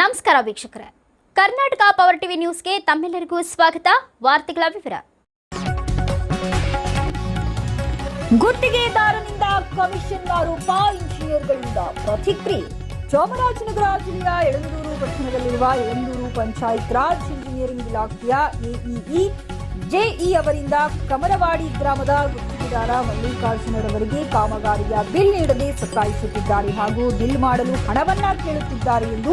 ನಮಸ್ಕಾರ ವೀಕ್ಷಕರೇ. Karnataka power TV ನ್ಯೂಸ್ಗೆ ತಮ್ಮೆಲ್ಲರಿಗೂ ಸ್ವಾಗತ. ವಾರ್ತೆಗಳ ವಿವರ. ಗುತ್ತಿಗೆದಾರನಿಂದ ಕಮಿಷನ್ ಆರೋಪ ಇಂಜಿನಿಯರ್ಗಳಿಂದ ಪ್ರತಿಕ್ರಿಯೆ. ಚಾಮರಾಜನಗರ ಜಿಲ್ಲೆಯ ಎಳಂದೂರು ಪಟ್ಟಣದಲ್ಲಿರುವ ಎಳಂದೂರು ಪಂಚಾಯತ್ ರಾಜ್ ಇಂಜಿನಿಯರಿಂಗ್ ಇಲಾಖೆಯ ಎಇಇ ಜೆಇ ಅವರಿಂದ ಕಮರವಾಡಿ ಗ್ರಾಮದ ಗುತ್ತಿಗೆದಾರ ಮಲ್ಲಿಕಾರ್ಜುನರವರಿಗೆ ಕಾಮಗಾರಿಯ ಬಿಲ್ ನೀಡದೆ ಸತ್ತಾಯಿಸುತ್ತಿದ್ದಾರೆ ಹಾಗೂ ಬಿಲ್ ಮಾಡಲು ಹಣವನ್ನ ಕೇಳುತ್ತಿದ್ದಾರೆ ಎಂದು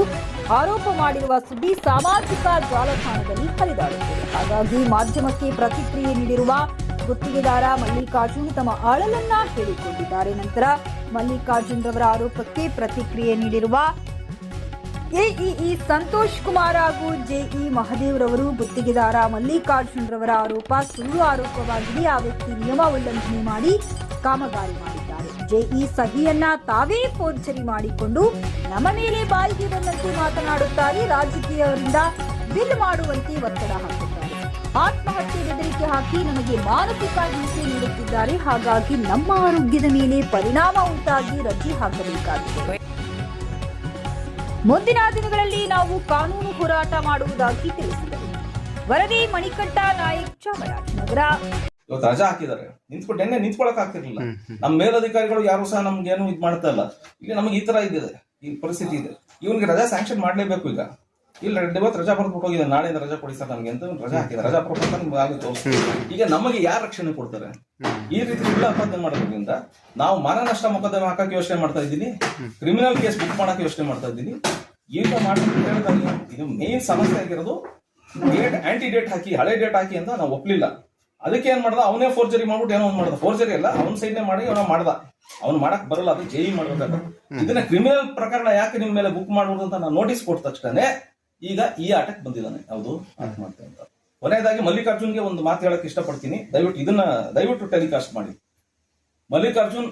ಆರೋಪ ಮಾಡಿರುವ ಸುದ್ದಿ ಸಾಮಾಜಿಕ ಜಾಲತಾಣದಲ್ಲಿ ಹರಿದಾಡುತ್ತಿದೆ. ಹಾಗಾಗಿ ಮಾಧ್ಯಮಕ್ಕೆ ಪ್ರತಿಕ್ರಿಯೆ ನೀಡಿರುವ ಗುತ್ತಿಗೆದಾರ ಮಲ್ಲಿಕಾರ್ಜುನ್ ತಮ್ಮ ಅಳಲನ್ನ ಹೇಳಿಕೊಂಡಿದ್ದಾರೆ ನಂತರ ಮಲ್ಲಿಕಾರ್ಜುನ್ ರವರ ಆರೋಪಕ್ಕೆ ಪ್ರತಿಕ್ರಿಯೆ ನೀಡಿರುವ ಎಇಇ ಸಂತೋಷ್ ಕುಮಾರ್ ಹಾಗೂ ಜೆಇ ಮಹದೇವ್ ರವರು ಗುತ್ತಿಗೆದಾರ ಮಲ್ಲಿಕಾರ್ಜುನ್ ರವರ ಆರೋಪ ಸುಳ್ಳು ಆರೋಪವಾಗಿದೆ ಆ ವ್ಯಕ್ತಿ ನಿಯಮ ಉಲ್ಲಂಘನೆ ಮಾಡಿ ಕಾಮಗಾರಿ ಮಾಡಿದ್ದಾರೆ. ಜೆಇ ಸಹಿಯನ್ನ ತಾವೇ ಫೋರ್ಜರಿ ಮಾಡಿಕೊಂಡು ನಮ್ಮ ಮೇಲೆ ಬಾಯಿಗೆ ಬಂದಂತೆ ಮಾತನಾಡುತ್ತಾರೆ. ರಾಜಕೀಯವರಿಂದ ಬಿಲ್ ಮಾಡುವಂತೆ ಒತ್ತಡ ಹಾಕುತ್ತಾರೆ. ಆತ್ಮಹತ್ಯೆ ಬೆದರಿಕೆ ಹಾಕಿ ನಮಗೆ ಮಾನಸಿಕ ಹಿಂಸೆ ನೀಡುತ್ತಿದ್ದಾರೆ. ಹಾಗಾಗಿ ನಮ್ಮ ಆರೋಗ್ಯದ ಮೇಲೆ ಪರಿಣಾಮ ಉಂಟಾಗಿ ರಜೆ ಹಾಕಬೇಕಾಗಿದೆ. ಮುಂದಿನ ದಿನಗಳಲ್ಲಿ ನಾವು ಕಾನೂನು ಹೋರಾಟ ಮಾಡುವುದಾಗಿ ತಿಳಿಸಿದರು. ವರದಿ ಮಣಿಕಂಠ ನಾಯಕ್ ಚಾಮರಾಜನಗರ. ಇವತ್ತು ರಜಾ ಹಾಕಿದ್ದಾರೆ. ನಿಂತ್ಕೊಂಡು ಎಣ್ಣೆ ನಿಂತ್ಕೊಳಕ್ ಆಗ್ತಿರ್ಲಿಲ್ಲ. ನಮ್ಮ ಮೇಲಧಿಕಾರಿಗಳು ಯಾರು ಸಹ ನಮ್ಗೆ ಏನು ಇದು ಮಾಡ್ತಾ ಇಲ್ಲ. ಈಗ ನಮಗೆ ಈ ತರ ಇದೆ. ಈ ಪರಿಸ್ಥಿತಿ ಇದೆ. ಇವನಿಗೆ ರಜಾ ಸ್ಯಾಂಕ್ಷನ್ ಮಾಡ್ಲೇಬೇಕು ಈಗ. ಇಲ್ಲ ಇವತ್ತು ರಜಾ ಬರ್ಬಿಟ್ಟು ಹೋಗಿದೆ ನಾಳೆಯಿಂದ ರಜಾ ಕೊಡಿ ಸರ್ ನಮ್ಗೆ ಅಂತ ರಜಾ ಹಾಕಿದ ರಜಾ ಪ್ರಕಾರ ನಿಮ್ಗೆ ಆಗುತ್ತೆ ಈಗ ನಮಗೆ ಯಾರು ರಕ್ಷಣೆ ಕೊಡ್ತಾರೆ? ಈ ರೀತಿ ಇಲ್ಲ ಅಪರಾಧ ಮಾಡೋದ್ರಿಂದ ನಾವು ಮಾನನಷ್ಟ ಮೊಕದ್ದಮೆ ಹಾಕಕ್ಕೆ ಯೋಚನೆ ಮಾಡ್ತಾ ಇದ್ದೀನಿ ಕ್ರಿಮಿನಲ್ ಕೇಸ್ ಬುಕ್ ಮಾಡಕ್ಕೆ ಯೋಚನೆ ಮಾಡ್ತಾ ಇದ್ದೀನಿ. ಈಗ ಮಾಡಿದ್ರೆ ಇದು ಮೇನ್ ಸಮಸ್ಯೆ ಆಗಿರೋದು ಡೇಟ್ ಆಂಟಿ ಡೇಟ್ ಹಾಕಿ ಹಳೆ ಡೇಟ್ ಹಾಕಿ ಅಂತ ನಾವು ಒಪ್ಲಿಲ್ಲ. ಅದಕ್ಕೆ ಏನ್ ಮಾಡ್ದ? ಅವನೇ ಫೋರ್ಜರಿ ಮಾಡ್ಬಿಟ್ಟು ಏನೋ ಒಂದು ಮಾಡ್ದ. ಫೋರ್ಜರಿ ಅಲ್ಲ ಅವ್ನ ಸೈಡ್ನೇ ಮಾಡಿ ಅವನ ಮಾಡ್ದ. ಅವ್ನು ಮಾಡಕ್ ಬರಲ್ಲ ಅದು ಜೈ ಮಾಡ್ಬೇಕಾದ್ರೆ ಇದನ್ನ ಕ್ರಿಮಿನಲ್ ಪ್ರಕರಣ ಯಾಕೆ ನಿಮ್ ಮೇಲೆ ಬುಕ್ ಮಾಡ್ಬೋದು ಅಂತ ನಾನು ನೋಟಿಸ್ ಕೊಟ್ಟ ತಕ್ಷಣ ಈಗ ಈ ಆಟಕ್ಕೆ ಬಂದಿದ್ದಾನೆ. ಯಾವುದು ಆತ್ಮಹತ್ಯೆ ಅಂತ. ಕೊನೆಯದಾಗಿ ಮಲ್ಲಿಕಾರ್ಜುನ್ಗೆ ಒಂದು ಮಾತು ಹೇಳಕ್ ಇಷ್ಟಪಡ್ತೀನಿ. ದಯವಿಟ್ಟು ಇದನ್ನ, ದಯವಿಟ್ಟು ಟೆಲಿಕಾಸ್ಟ್ ಮಾಡಿ. ಮಲ್ಲಿಕಾರ್ಜುನ್,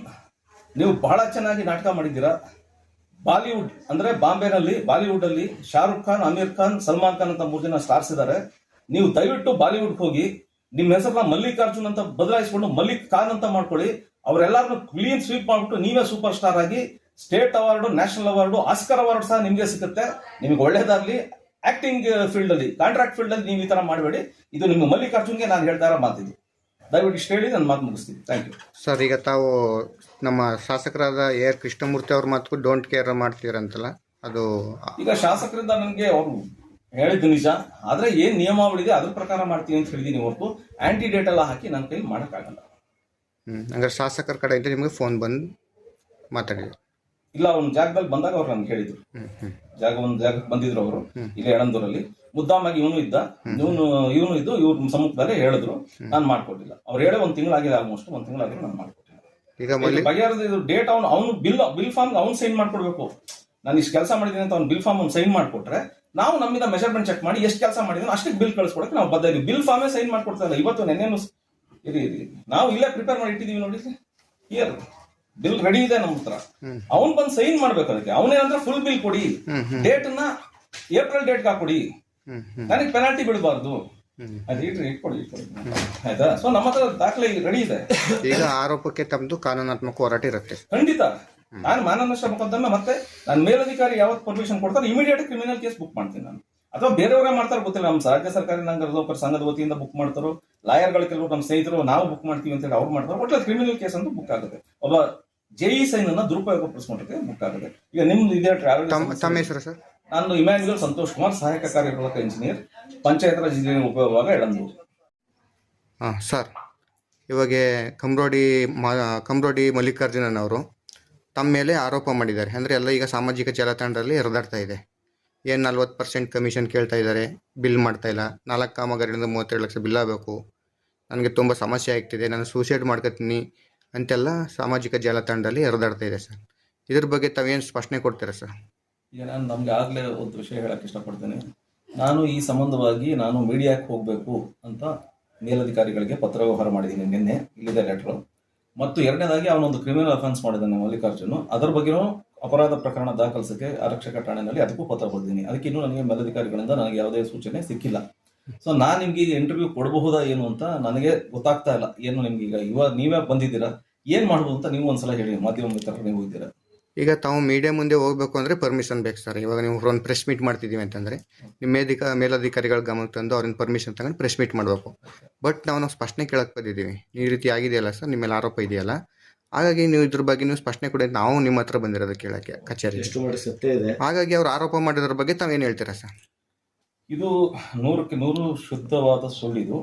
ನೀವು ಬಹಳ ಚೆನ್ನಾಗಿ ನಾಟಕ ಮಾಡಿದ್ದೀರಾ? ಬಾಲಿವುಡ್, ಅಂದ್ರೆ ಬಾಂಬೆನಲ್ಲಿ ಬಾಲಿವುಡ್ ಅಲ್ಲಿ ಶಾರುಖ್ ಖಾನ್ ಅಮೀರ್ ಖಾನ್, ಸಲ್ಮಾನ್ ಖಾನ್ ಅಂತ ಮೂರು ಜನ ಸ್ಟಾರ್ಸ್ ಇದ್ದಾರೆ. ನೀವು ದಯವಿಟ್ಟು ಬಾಲಿವುಡ್ ಹೋಗಿ, ನಿಮ್ಮ ಹೆಸರನ್ನ ಮಲ್ಲಿಕಾರ್ಜುನ್ ಅಂತ ಬದಲಾಯಿಸಿಕೊಂಡು ಮಲ್ಲಿಕ್ ಖಾನ್ ಅಂತ ಮಾಡ್ಕೊಳ್ಳಿ. ಅವರೆಲ್ಲರನ್ನು ಕ್ಲೀನ್ ಸ್ವೀಪ್ ಮಾಡ್ಬಿಟ್ಟು ನೀವೇ ಸೂಪರ್ ಸ್ಟಾರ್ ಆಗಿ, state award, national award, Oscar award ಸಹ ನಿಮಗೆ ಸಿಗುತ್ತೆ. ನಿಮಗೆ ಒಳ್ಳೇದಾಗ್ಲಿ. ಆಕ್ಟಿಂಗ್ ಫೀಲ್ಡ್ ಅಲ್ಲಿ ಕಾಂಟ್ರಾಕ್ಟ್ ಫೀಲ್ಡ್ ಅಲ್ಲಿ ನೀವು ಈ ತರ ಮಾಡಬೇಡಿ. ಇದು ನಿಮ್ಮ ಮಲ್ಲಿಕಾರ್ಜುನ್ಗೆ ನಾನು ಹೇಳ್ತಾ ಇರೋ ಮಾತಿದ್ದು ದಯವಿಟ್ಟು ಇಷ್ಟು ಹೇಳಿ ನಾನು ಮಾತು ಮುಗಿಸ್ತೀನಿ. ಥ್ಯಾಂಕ್ ಯು ಸರ್ ಈಗ ತಾವು ನಮ್ಮ ಶಾಸಕರಾದ ಎ ಆರ್ ಕೃಷ್ಣಮೂರ್ತಿ ಅವ್ರ ಮಾತು ಡೋಂಟ್ ಕೇರ್ ಮಾಡ್ತೀರಂತಲ್ಲ ಅದು ಈಗ ಶಾಸಕರಿಂದ ನನಗೆ ಅವರು ಹೇಳಿದ್ದು ನಿಜ. ಆದ್ರೆ ಏನ್ ನಿಯಮಾವಳಿ ಅದ್ರ ಪ್ರಕಾರ ಮಾಡ್ತೀನಿ ಅಂತ ಹೇಳಿದೀನಿ ಹೊರತು. ಆಂಟಿ ಡೇಟ್ ಎಲ್ಲ ಹಾಕಿ ನನ್ನ ಕೈಲಿ ಮಾಡೋಕ್ಕಾಗಲ್ಲ. ಹ್ಞೂ ಹಂಗಾರೆ ಶಾಸಕರ ಕಡೆಯಿಂದ ನಿಮಗೆ ಫೋನ್ ಬಂದು ಮಾತಾಡಿದ್ರು ಇಲ್ಲ ಅವ್ನ ಜಾಗದಲ್ಲಿ ಬಂದಾಗ ಅವ್ರು ನನ್ಗೆ ಹೇಳಿದ್ರು. ಜಾಗ ಒಂದು ಜಾಗಕ್ಕೆ ಬಂದಿದ್ರು ಅವರು. ಇಲ್ಲಿ ಎಳಂದೂರಲ್ಲಿ ಮುದ್ದಾಮಾಗಿ ಇವನು ಇದ್ದ. ಇವನು ಇವನು ಇದ್ದು ಇವ್ರ ಸಮ್ಮುಖದಲ್ಲೇ ಹೇಳಿದ್ರು. ನಾನು ಮಾಡ್ಕೊಟ್ಟಿಲ್ಲ. ಅವ್ರು ಹೇಳೋ ಒಂದ್ ತಿಂಗಳಾಗಿದೆ ಆಲ್ಮೋಸ್ಟ್ ಒಂದ್ ತಿಂಗಳಾಗಿದೆ ನಾನು ಮಾಡ್ಕೊಟ್ಟಿಲ್ಲ. ಈಗ ಬಗೆಹರಿದ ಇದು ಡೇಟ್ ಅವ್ನು ಅವನು ಬಿಲ್ ಬಿಲ್ ಫಾರ್ಮ್ ಅವ್ನು ಸೈನ್ ಮಾಡ್ಕೊಡ್ಬೇಕು. ನಾನು ಇಷ್ಟು ಕೆಲಸ ಮಾಡಿದ್ದೀನಿ ಅಂತ ಅವ್ನು ಬಿಲ್ ಫಾರ್ಮ್ ಅವ್ನು ಸೈನ್ ಮಾಡ್ಕೊಟ್ರೆ ನಾವು ನಮ್ಮಿಂದ ಮೆಷರ್ಮೆಂಟ್ ಚೆಕ್ ಮಾಡಿ ಎಷ್ಟು ಕೆಲಸ ಮಾಡಿದ್ರು ಅಷ್ಟಕ್ಕೆ ಬಿಲ್ ಕಳಿಸ್ಕೊಡಕ್ಕೆ ನಾವು ಬದ್ಧ ಬಿಲ್ ಫಾರ್ಮೇ ಸೈನ್ ಮಾಡ್ಕೊಡ್ತಾ ಇಲ್ಲ. ಇವತ್ತು ನೆನ್ನೆನು ಇರಿ ಇರಿ. ನಾವು ಇಲ್ಲೇ ಪ್ರಿಪೇರ್ ಮಾಡಿ ಇಟ್ಟಿದೀವಿ ನೋಡಿ ಹಿಯರ್ ಬಿಲ್ ರೆಡಿ ಇದೆ ನಮ್ಮ ಹತ್ರ. ಅವ್ನ್ ಬಂದು ಸೈನ್ ಮಾಡ್ಬೇಕು ಅದಕ್ಕೆ. ಅವನೇನಂದ್ರೆ ಫುಲ್ ಬಿಲ್ ಕೊಡಿ. ಡೇಟ್ನ ಏಪ್ರಿಲ್ ಡೇಟ್ ಹಾಕೊಡಿ. ನನಗೆ ಪೆನಾಲ್ಟಿ ಬೀಳಬಾರ್ದು ಹ್ಮ್. ಅದು ಇಟ್ರಿ ಇಟ್ಕೊಡಿ ಇಟ್ಕೊಡಿ ಆಯ್ತಾ? ಸೊ ನಮ್ಮ ಹತ್ರ ದಾಖಲೆ ರೆಡಿ ಇದೆ. ಈಗ ಆರೋಪಕ್ಕೆ ತಮ್ಮದು ಕಾನೂನಾತ್ಮಕ ಹೋರಾಟ ಇರುತ್ತೆ. ಖಂಡಿತ. ನಾನು ಮಾನನಷ್ಟ ಮೊಕದ್ದಮೆ ಮತ್ತೆ ನಾನು ಮೇಲಧಿಕಾರಿ ಯಾವತ್ತು ಪರ್ಮಿಷನ್ ಕೊಡ್ತಾರೆ ಇಮಿಡಿಯೇಟ್ ಕ್ರಿಮಿನಲ್ ಕೇಸ್ ಬುಕ್ ಮಾಡ್ತೀನಿ ನಾನು. ಅಥವಾ ಬೇರೆಯವರೇ ಮಾಡ್ತಾರೆ ಗೊತ್ತಿಲ್ಲ. ನಮ್ಮ ರಾಜ್ಯ ಸರ್ಕಾರಿ ನಂಗರದೋಕರ ಸಂಘದ ವತಿಯಿಂದ ಬುಕ್ ಮಾಡ್ತಾರೋ ಲಾಯರ್ಗಳು ಕೆಲವರು ನಮ್ಮ ಸ್ನೇಹಿತರು ನಾವು ಬುಕ್ ಮಾಡ್ತೀವಿ ಅಂತ ಹೇಳಿ ಅವ್ರು ಮಾಡ್ತಾರೆ ಒಟ್ಟು ಕ್ರಿಮಿನಲ್ ಕೇಸ್ ಅಂತ ಬುಕ್ ಆಗುತ್ತೆ. ಒಬ್ಬ ಜೆಇ ಸೈನ್ ಅನ್ನ ದುರುಪಯೋಗ ಪಡಿಸ್ಕೊಂಡ್ರೆ ಬುಕ್ ಆಗುತ್ತೆ. ಈಗ ನಿಮ್ದು ಇದೇ ಟ್ರಾವೆಲ್ ಸರ್? ನಾನು ಇಮ್ಯಾನ್ಯುಯಲ್ ಸಂತೋಷ್ ಕುಮಾರ್ ಸಹಾಯಕ ಕಾರ್ಯಪಾಲಕ ಇಂಜಿನಿಯರ್ ಪಂಚಾಯತ್ ರಾಜ್ ಇಂಜಿನಿಯರಿಂಗ್ ಉಪಯೋಗವಾಗ ಎಳಂದೂರು. ಹಾಂ ಸರ್. ಇವಾಗ ಕಮ್ರೋಡಿ ಮಾ ಕಮ್ರೋಡಿ ಮಲ್ಲಿಕಾರ್ಜುನನ್ ಅವರು ತಮ್ಮ ಮೇಲೆ ಆರೋಪ ಮಾಡಿದ್ದಾರೆ. ಅಂದರೆ ಎಲ್ಲ ಈಗ ಸಾಮಾಜಿಕ ಜಾಲತಾಣದಲ್ಲಿ ಹರಿದಾಡ್ತಾ ಇದೆ. ಏನು ನಲ್ವತ್ತು ಪರ್ಸೆಂಟ್ ಕಮಿಷನ್ ಕೇಳ್ತಾ ಇದ್ದಾರೆ ಬಿಲ್ ಮಾಡ್ತಾ ಇಲ್ಲ. ನಾಲ್ಕು ಕಾಮಗಾರಿಯಿಂದ ಮೂವತ್ತೆರಡು ಲಕ್ಷ ಬಿಲ್ ಆಗಬೇಕು. ನನಗೆ ತುಂಬ ಸಮಸ್ಯೆ ಆಗ್ತಿದೆ, ನಾನು ಸೂಸೈಡ್ ಮಾಡ್ಕೊತೀನಿ ಅಂತೆಲ್ಲ ಸಾಮಾಜಿಕ ಜಾಲತಾಣದಲ್ಲಿ ಹರಿದಾಡ್ತಾ ಇದೆ ಸರ್. ಇದ್ರ ಬಗ್ಗೆ ತಾವೇನು ಸ್ಪಷ್ಟನೆ ಕೊಡ್ತೀರಾ ಸರ್? ಈಗ ನಾನು ನಮ್ಗೆ ಆಗ್ಲೇ ಒಂದು ವಿಷಯ ಹೇಳಕ್ ಇಷ್ಟಪಡ್ತೇನೆ. ನಾನು ಈ ಸಂಬಂಧವಾಗಿ ನಾನು ಮೀಡಿಯಾಕ್ಕೆ ಹೋಗಬೇಕು ಅಂತ ಮೇಲಧಿಕಾರಿಗಳಿಗೆ ಪತ್ರ ವ್ಯವಹಾರ ಮಾಡಿದ್ದೀನಿ ನಿನ್ನೆ, ಇಲ್ಲಿದೆ ಲೆಟರ್ ಮತ್ತು ಎರಡನೇದಾಗಿ ಅವನೊಂದು ಕ್ರಿಮಿನಲ್ ಅಫೆನ್ಸ್ ಮಾಡಿದ್ದಾನೆ ಮಲ್ಲಿಕಾರ್ಜುನ್. ಅದರ ಬಗ್ಗೆನೂ ಅಪರಾಧ ಪ್ರಕರಣ ದಾಖಲಿಸಕ್ಕೆ ಆರಕ್ಷಕ ಠಾಣೆಯಲ್ಲಿ ಅದಕ್ಕೂ ಪತ್ರ ಬರೆದಿದ್ದೀನಿ. ಅದಕ್ಕೆ ಇನ್ನೂ ನನಗೆ ಮೇಲಧಿಕಾರಿಗಳಿಂದ ನನಗೆ ಯಾವುದೇ ಸೂಚನೆ ಸಿಕ್ಕಿಲ್ಲ. ಸೊ ನಾನು ನಿಮ್ಗೆ ಈಗ ಇಂಟರ್ವ್ಯೂ ಕೊಡಬಹುದಾ ಏನು ಅಂತ ನನಗೆ ಗೊತ್ತಾಗ್ತಾ ಇಲ್ಲ. ಏನು ನಿಮ್ಗೆ ಈಗ ಇವಾಗ ನೀವೇ ಬಂದಿದ್ದೀರಾ? ಏನ್ ಮಾಡ್ಬೋದು ಅಂತ ನೀವು ಒಂದ್ಸಲ ಹೇಳಿ. ಮಾಧ್ಯಮ ಮಿತ್ರರು ನೀವು ಇದ್ದೀರಾ? ಈಗ ತಾವು ಮೀಡಿಯಾ ಮುಂದೆ ಹೋಗ್ಬೇಕು ಅಂದರೆ ಪರ್ಮಿಷನ್ ಬೇಕು ಸರ್ ಇವಾಗ ನೀವು ಒಂದು ಪ್ರೆಸ್ ಮೀಟ್ ಮಾಡ್ತಿದ್ದೀವಿ ಅಂತಂದರೆ ನಿಮ್ಮ ಮೇಧಿಕ ಮೇಲಧಿಕಾರಿಗಳ ಗಮನಕ್ಕೆ ತಂದು ಅವ್ರನ್ನ ಪರ್ಮಿಷನ್ ತಗೊಂಡು ಪ್ರೆಸ್ ಮೀಟ್ ಮಾಡಬೇಕು. ಬಟ್ ನಾವು ನಾವು ಸ್ಪಷ್ಟನೆ ಕೇಳಕ್ಕೆ ಬಂದಿದ್ದೀವಿ. ಈ ರೀತಿ ಆಗಿದೆಯಲ್ಲ ಸರ್ ನಿಮ್ಮ ಮೇಲೆ ಆರೋಪ ಇದೆಯಲ್ಲ? ಹಾಗಾಗಿ ನೀವು ಇದ್ರ ಬಗ್ಗೆ ನೀವು ಸ್ಪಷ್ಟನೆ ಕೊಡಿ ನಾವು ನಿಮ್ಮ ಹತ್ರ ಬಂದಿರೋದು ಕೇಳಕ್ಕೆ ಕಚೇರಿ. ಎಷ್ಟು ಮಾಡಿ ಸತ್ಯ ಇದೆ. ಹಾಗಾಗಿ ಅವ್ರು ಆರೋಪ ಮಾಡಿದ್ರ ಬಗ್ಗೆ ತಾವೇನು ಹೇಳ್ತೀರಾ ಸರ್? ಇದು ನೂರಕ್ಕೆ ನೂರು ಶುದ್ಧವಾದ ಸುಳ್ಳಿದು.